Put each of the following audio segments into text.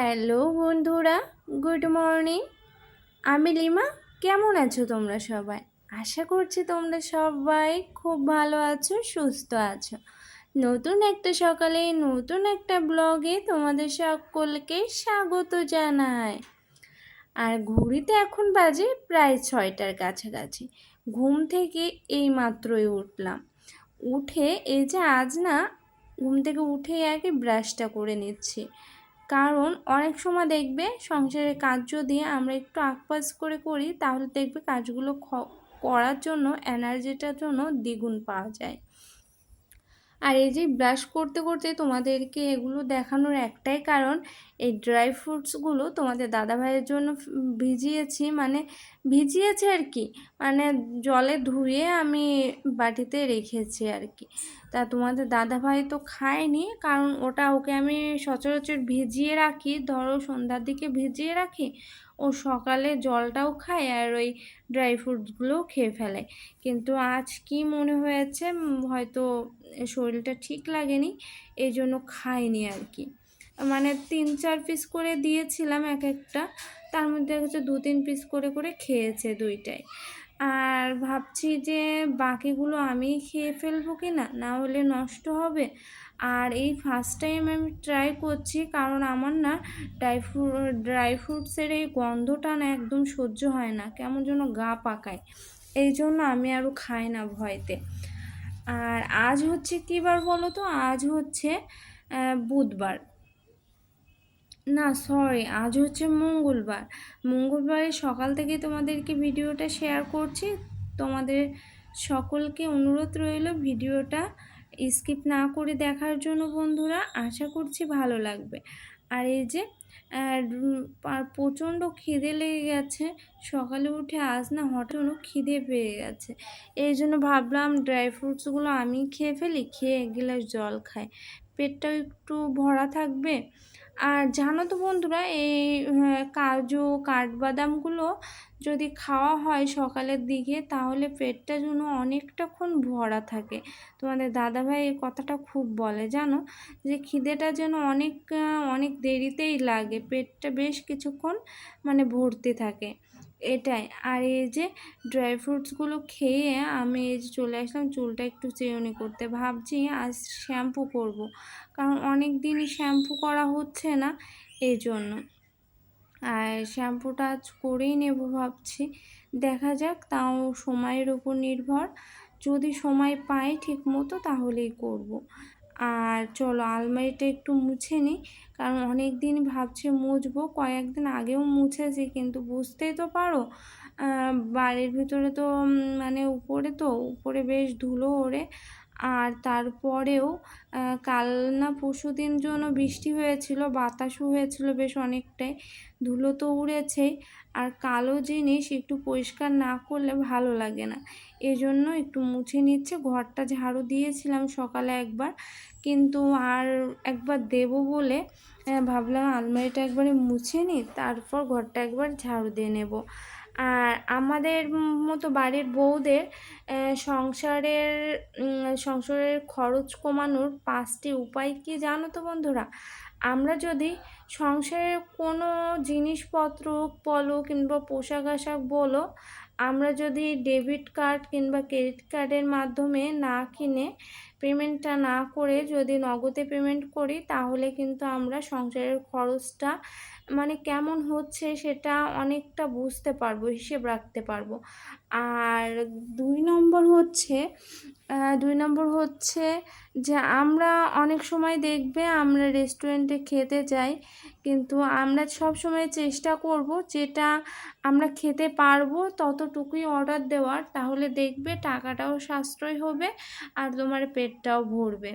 Hello বন্ধুরা, good morning. আমি lima, কেমন আছো তোমরা সবাই? আশা করছি তোমরা সবাই খুব ভালো আছো, সুস্থ আছো। নতুন একটা সকালে, নতুন একটা ব্লগে তোমাদের সকলকে স্বাগত জানায় আর ঘড়িতে এখন বাজে প্রায় ছয়টার কাছাকাছি। ঘুম থেকে এই মাত্রই উঠলাম। উঠে, এই যে আজ না, ঘুম থেকে উঠে আগে ব্রাশটা করে নিচ্ছি। কারণ অনেক সময় দেখবে সংসারের কাজ যদি আমরা একটু আকপাস করে করি, তাহলে দেখবে কাজগুলো করার জন্য এনার্জিটার জন্য দ্বিগুণ পাওয়া যায়। আর এই যে ব্রাশ করতে করতে তোমাদেরকে এগুলো দেখানোর একটাই কারণ, এই ড্রাই ফ্রুটসগুলো তোমাদের দাদাভাইয়ের জন্য ভিজিয়েছি মানে ভিজিয়েছে আর কি মানে জলে ধুয়ে আমি বাটিতে রেখেছি আর কি। তা তোমাদের দাদাভাই তো খায়নি, কারণ ওটা ওকে আমি সচরাচর ভিজিয়ে রাখি, ধরো সন্ধ্যার দিকে ভিজিয়ে রাখি, ও সকালে জলটাও খায় আর ওই ড্রাই ফ্রুটসগুলোও খেয়ে ফেলে। কিন্তু আজ কি মনে হয়েছে, হয়তো শরীরটা ঠিক লাগেনি, এই জন্য খায়নি আর কি। মানে তিন চার পিস করে দিয়েছিলাম এক একটা, তার মধ্যে হচ্ছে দু তিন পিস করে করে খেয়েছে দুইটাই। আর ভাবছি যে বাকিগুলো আমি খেয়ে ফেলব কি না না হলে নষ্ট হবে। আর এই ফার্স্ট টাইম আমি ট্রাই করছি, কারণ আমার না ড্রাই ফ্রুট ড্রাই ফ্রুটসের এই গন্ধটা না একদম সহ্য হয় না, কেমন যেন গা পাকায়। এই জন্য আমি আরও খাই না ভয়তে। আর আজ হচ্ছে কী বার বলো তো? আজ হচ্ছে বুধবার। না সরি আজ হচ্ছে মঙ্গলবার। মঙ্গলবারে সকাল থেকে তোমাদেরকে ভিডিওটা শেয়ার করছি। তোমাদের সকলকে অনুরোধ রইল ভিডিওটা স্কিপ না করে দেখার জন্য বন্ধুরা, আশা করছি ভালো লাগবে। আর এই যে প্রচণ্ড খিদে লেগে গেছে। সকালে উঠে আজ না হঠাৎ খিদে পেয়ে গেছে। এই জন্য ভাবলাম ড্রাই ফ্রুটসগুলো আমি খেয়ে ফেলি, খেয়ে এক গ্লাস জল খাই। পেটটাও একটু ভরা থাকবে। আর জানো তো বন্ধুরা এই হ্যাঁ, কাজু কাঠবাদামগুলো যদি খাওয়া হয় সকালের দিকে তাহলে পেটটা যেন অনেকটাক্ষণ ভরা থাকে। তোমাদের দাদাভাই এই কথাটা খুব বলে জানো? যে খিদেটা যেন অনেক অনেক দেরিতেই লাগে পেটটা বেশ কিছুক্ষণ মানে ভর্তি থাকে। এটাই। আর এই যে ড্রাই ফ্রুটসগুলো খেয়ে আমি এই যে চলে আসলাম, চুলটা একটু চেয়নি করতে। ভাবছি আজ শ্যাম্পু করব। কারণ অনেক দিনই শ্যাম্পু করা হচ্ছে না এই জন্য আর শ্যাম্পুটা আজ করেই নেব ভাবছি। দেখা যাক, তাও সময়ের উপর নির্ভর। যদি সময় পাই ঠিক মতো তাহলেই করব। আর চলো আলমারিটা একটু মুছে নিই। কারণ অনেক দিন ভাবছি মুছবো, কয়েকদিন আগেও মুছেছি, কিন্তু বুঝতেই তো পারো বাড়ির ভিতরে তো মানে উপরে তো, উপরে বেশ ধুলো ওড়ে। আর তারপরেও কাল না পরশু দিন জন্য বৃষ্টি হয়েছিল, বাতাসও হয়েছিল বেশ অনেকটাই, ধুলো তো উড়েছেই আর কালো জিনিস একটু পরিষ্কার না করলে ভালো লাগে না। এজন্য একটু মুছে নিচ্ছে, ঘরটা ঝাড়ু দিয়েছিলাম সকালে একবার, কিন্তু আর একবার দেব বলে ভাবলাম আলমারিটা একবারে মুছে নিই, তারপর ঘরটা একবার ঝাড়ু দিয়ে নেব। আর আমাদের মতো বাড়ির বউদের সংসারের সংসারের খরচ কমানোর পাঁচটি উপায় কি জানো তো বন্ধুরা? আমরা যদি সংসারের কোনো জিনিসপত্র বলো কিংবা পোশাক আশাক বলো, আমরা যদি ডেবিট কার্ড কিংবা ক্রেডিট কার্ডের মাধ্যমে না কিনে পেমেন্টটা না করে যদি নগদে পেমেন্ট করি, তাহলে কিন্তু আমরা সংসারের খরচটা মানে কেমন হচ্ছে সেটা অনেকটা বুঝতে পারব, হিসেব রাখতে পারব। আর দুই নম্বর হচ্ছে দুই নম্বর হচ্ছে যে আমরা অনেক সময় দেখবে আমরা রেস্টুরেন্টে খেতে যাই, কিন্তু আমরা সব সময় চেষ্টা করব যেটা আমরা খেতে পারব ততটুকুই অর্ডার দেওয়ার। তাহলে দেখবে টাকাটাও সাশ্রয় হবে আর তোমার পেটটাও ভরবে।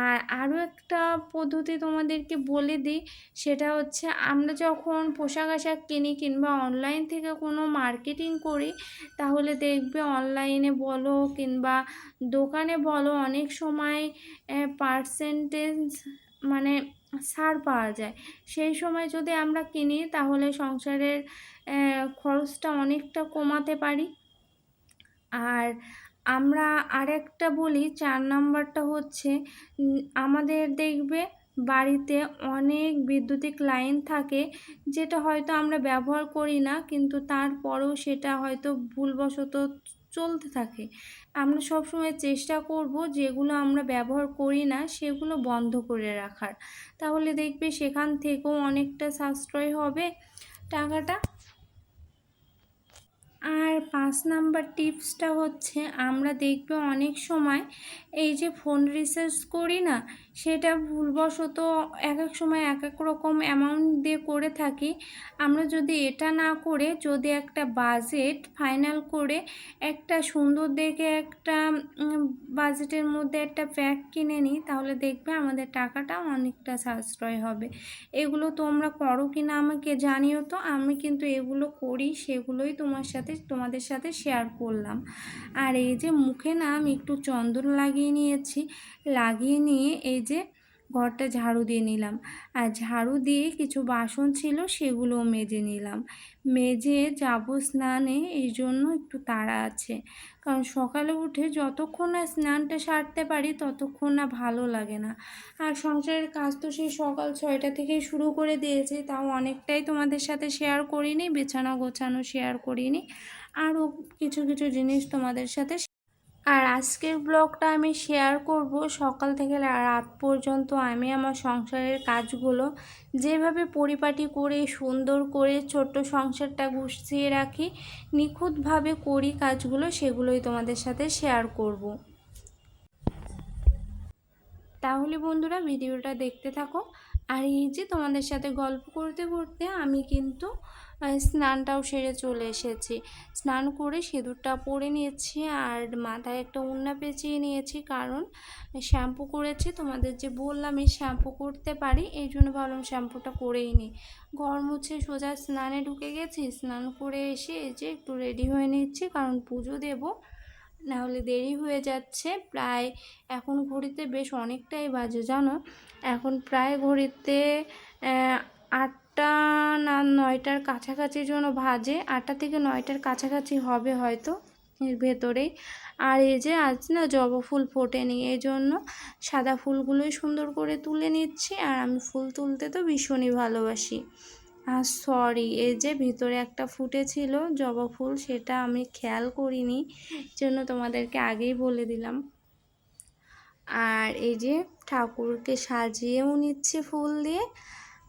আর আরও একটা পদ্ধতি তোমাদেরকে বলে দিই, সেটা হচ্ছে আমরা যখন পোশাক আশাক কিনি কিংবা অনলাইন থেকে কোনো মার্কেটিং করি, তাহলে দেখবে অনলাইনে বলো কিংবা দোকানে বলো অনেক সময় পার্সেন্টেজ মানে ছাড় পাওয়া যায়। সেই সময় যদি আমরা কিনি, তাহলে সংসারের খরচটা অনেকটা কমাতে পারি। আর আমরা আরেকটা বলি, চার নম্বরটা হচ্ছে আমাদের দেখবে বাড়িতে অনেক বৈদ্যুতিক লাইন থাকে, যেটা হয়তো আমরা ব্যবহার করি না, কিন্তু তারপরেও সেটা হয়তো ভুলবশত চলতে থাকে। আমরা সবসময় চেষ্টা করব যেগুলো আমরা ব্যবহার করি না, সেগুলো বন্ধ করে রাখার। তাহলে দেখবে সেখান থেকেও অনেকটা সাশ্রয় হবে টাকাটা। আর পাঁচ নাম্বার টিপসটা হচ্ছে, আমরা দেখবে অনেক সময় এই যে ফোন রিচার্জ করি না, সেটা ভুলবশত এক এক সময় এক এক রকম অ্যামাউন্ট দিয়ে করে থাকি। আমরা যদি এটা না করে, যদি একটা বাজেট ফাইনাল করে একটা সুন্দর দেখে একটা বাজেটের মধ্যে একটা প্যাক কিনে নিই, তাহলে দেখবে আমাদের টাকাটা অনেকটা সাশ্রয় হবে। এগুলো তোমরা করো কি না আমাকে জানিও তো, আমি কিন্তু এগুলো করি, সেগুলোই তোমার সাথে তোমাদের সাথে শেয়ার করলাম। আর এই যে মুখে না আমি একটু চন্দন লাগিয়ে নিয়েছি, লাগিয়ে নিয়ে এই যে ঘরটা ঝাড়ু দিয়ে নিলাম। আর ঝাড়ু দিয়ে কিছু বাসন ছিল সেগুলোও মেজে নিলাম। মেজে যাব স্নানে, এই জন্য একটু তাড়া আছে। কারণ সকালে উঠে যতক্ষণ না স্নানটা সারতে পারি, ততক্ষণ না ভালো লাগে না। আর সংসারের কাজ তো সেই সকাল ছয়টা থেকেই শুরু করে দিয়েছি, তাও অনেকটাই তোমাদের সাথে শেয়ার করিনি, বিছানা গোছানো শেয়ার করিনি। আরও কিছু কিছু জিনিস তোমাদের সাথে আর আজকের ব্লগটা আমি শেয়ার করব সকাল থেকে রাত পর্যন্ত আমি আমার সংসারের কাজগুলো যেভাবে পরিপাটি করে, সুন্দর করে, ছোট্ট সংসারটা গুছিয়ে রাখি, নিখুঁতভাবে করি কাজগুলো সেগুলোই তোমাদের সাথে শেয়ার করব। তাহলে বন্ধুরা ভিডিওটা দেখতে থাকো আর এই যে তোমাদের সাথে গল্প করতে করতে আমি কিন্তু স্নানটাও সেরে চলে এসেছি। স্নান করে সিঁদুরটা পরে নিয়েছি আর মাথায় একটা উন্না পেঁচিয়ে নিয়েছি কারণ শ্যাম্পু করেছি, তোমাদের যে বললাম এই শ্যাম্পু করতে পারি, এই জন্য ভাবলাম শ্যাম্পুটা করেই নিই। ঘর মুছে সোজা স্নানে ঢুকে গেছি, স্নান করে এসে এই যে একটু রেডি হয়ে নিচ্ছি, কারণ পুজো দেবো, নাহলে দেরি হয়ে যাচ্ছে। প্রায় এখন ঘড়িতে বেশ অনেকটাই বাজে, জানো? এখন প্রায় ঘড়িতে আটটা না নয়টার কাছাকাছি জন্য ভাজে, আটটা থেকে নয়টার কাছাকাছি হবে হয়তো এর ভেতরেই। আর এই যে আজ না জবা ফুল ফোটেনি, এই জন্য সাদা ফুলগুলোই সুন্দর করে তুলে নিচ্ছি। আর আমি ফুল তুলতে তো ভীষণই ভালোবাসি। আর সরি, এই যে ভিতরে একটা ফুটেছিল জবা ফুল, সেটা আমি খেয়াল করিনি জন্য তোমাদেরকে আগেই বলে দিলাম। আর এই যে ঠাকুরকে সাজিয়েও নিচ্ছি ফুল দিয়ে।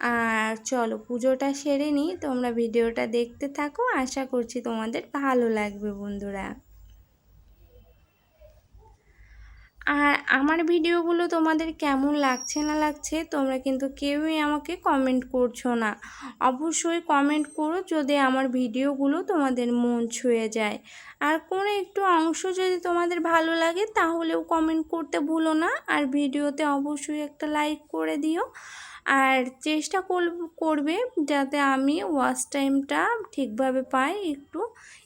আর চলো পুজোটা সেরে নিই, তোমরা ভিডিওটা দেখতে থাকো। আশা করছি তোমাদের ভালো লাগবে বন্ধুরা। আর আমার ভিডিওগুলো তোমাদের কেমন লাগছে না লাগছে, তোমরা কিন্তু কেউই আমাকে কমেন্ট করছ না। অবশ্যই কমেন্ট করো যদি আমার ভিডিওগুলো তোমাদের মন ছুঁয়ে যায়। আর কোনো একটু অংশ যদি তোমাদের ভালো লাগে তাহলেও কমেন্ট করতে ভুলো না, আর ভিডিওতে অবশ্যই একটা লাইক করে দিও। আর চেষ্টা করবে যাতে আমি ওয়াচ টাইমটা ঠিকভাবে পাই একটু।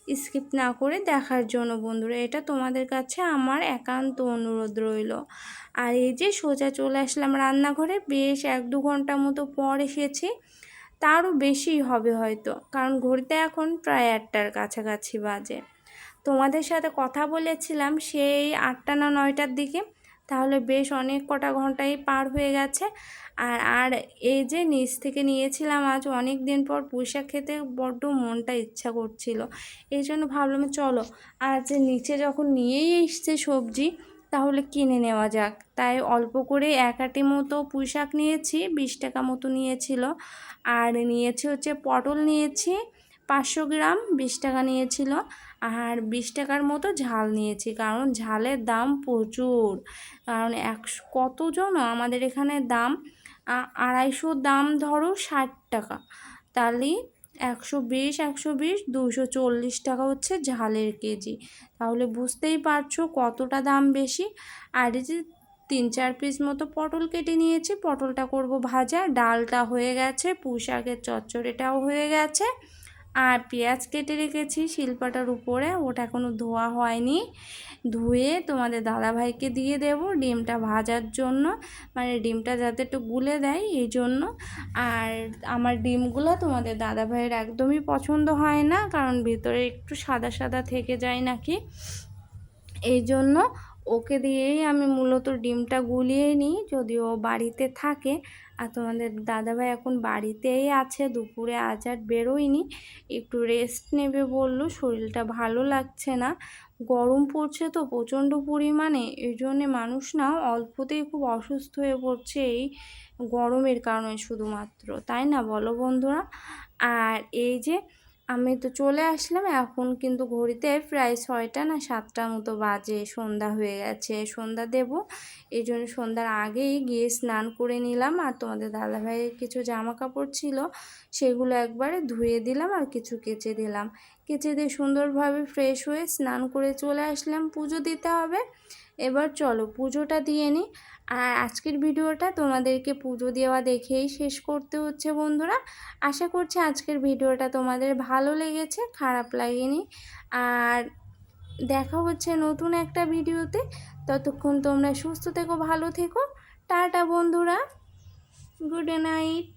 স্কিপ না করে দেখার জন্য, বন্ধুরা। এটা তোমাদের কাছে আমার একান্ত অনুরোধ রইল। আর এই যে সোজা চলে আসলাম রান্নাঘরে, বেশ এক দু ঘণ্টা মতো পর এসেছি। তারও বেশি হবে হয়তো, কারণ ঘড়িতে এখন প্রায় আটটার কাছাকাছি বাজে। তোমাদের সাথে কথা বলেছিলাম সেই আটটা না নয়টার দিকে। তাহলে বেশ অনেক কটা ঘন্টাই পার হয়ে গেছে। আর আর এই যে নিচ থেকে নিয়েছিলাম আজ অনেক দিন পর পুঁইশাক খেতে বড্ড মনটা ইচ্ছা করছিল। এই জন্য ভাবলাম চলো আজ নিচে যখন নিয়েই এসছে সবজি তাহলে কিনে নেওয়া যাক। তাই অল্প করে এক আটি মতো পুঁই শাক নিয়েছি, বিশ টাকা মতো নিয়েছিল। আর নিয়েছি হচ্ছে পটল নিয়েছি পাঁচশো গ্রাম, বিশ টাকা নিয়েছিল। আর বিশ টাকার মতো ঝাল নিয়েছি, কারণ ঝালের দাম প্রচুর। কারণ একশো, কতজন? আমাদের এখানে দাম আড়াইশো দাম ধরো ষাট টাকা। তাহলে একশো বিশ একশো বিশ দুশো চল্লিশ টাকা হচ্ছে ঝালের কেজি। তাহলে বুঝতেই পারছ কতটা দাম বেশি। আর যে তিন চার পিস মতো পটল কেটে নিয়েছি, পটলটা করব ভাজা, ডালটা হয়ে গেছে পুঁই শাকের চচ্চড়িটাও হয়ে গেছে। আর পেঁয়াজ কেটে রেখেছি শিল্পাটার উপরে, ওটা এখনও ধোয়া হয়নি। ধুয়ে তোমাদের দাদাভাইকে দিয়ে দেব ডিমটা ভাজার জন্য মানে ডিমটা যাতে একটু গুলে দেয় এই জন্য। আর আমার ডিমগুলো তোমাদের দাদাভাইয়ের একদমই পছন্দ হয় না, কারণ ভিতরে একটু সাদা সাদা থেকে যায় নাকি। এই জন্য ওকে দিয়েই আমি মূলত ডিমটা গুলিয়ে নিই, যদি ও বাড়িতে থাকে। আর তোমাদের দাদাভাই এখন বাড়িতেই আছে, দুপুরে আজ আর বেরোয়নি। একটু রেস্ট নেবে বলল, শরীরটা ভালো লাগছে না। গরম পড়ছে তো প্রচণ্ড পরিমাণে, এই জন্যে মানুষ না অল্পতেই খুব অসুস্থ হয়ে পড়ছে এই গরমের কারণে শুধুমাত্র। তাই না বলো বন্ধুরা? আর এই যে আমি তো চলে আসলাম, এখন কিন্তু ঘড়িতে প্রায় ছয়টা না সাতটা মতো বাজে, সন্ধ্যা হয়ে গেছে, সন্ধ্যা দেব। এই জন্য সন্ধ্যার আগেই গিয়ে স্নান করে নিলাম। আর তোমাদের দাদাভাইয়ের কিছু জামা কাপড় ছিল, সেগুলো একবারে ধুয়ে দিলাম আর কিছু কেচে দিলাম। কেচে দিয়ে সুন্দরভাবে ফ্রেশ হয়ে স্নান করে চলে আসলাম। পুজো দিতে হবে। এবার চলো পুজোটা দিয়ে নিই। আর আজকের ভিডিওটা তোমাদেরকে পুজো দেওয়া দেখেই শেষ করতে হচ্ছে বন্ধুরা। আশা করছি আজকের ভিডিওটা তোমাদের ভালো লেগেছে, খারাপ লাগেনি। আর দেখা হচ্ছে নতুন একটা ভিডিওতে। ততক্ষণ তোমরা সুস্থ থেকো, ভালো থেকো। টাটা বন্ধুরা। Good night.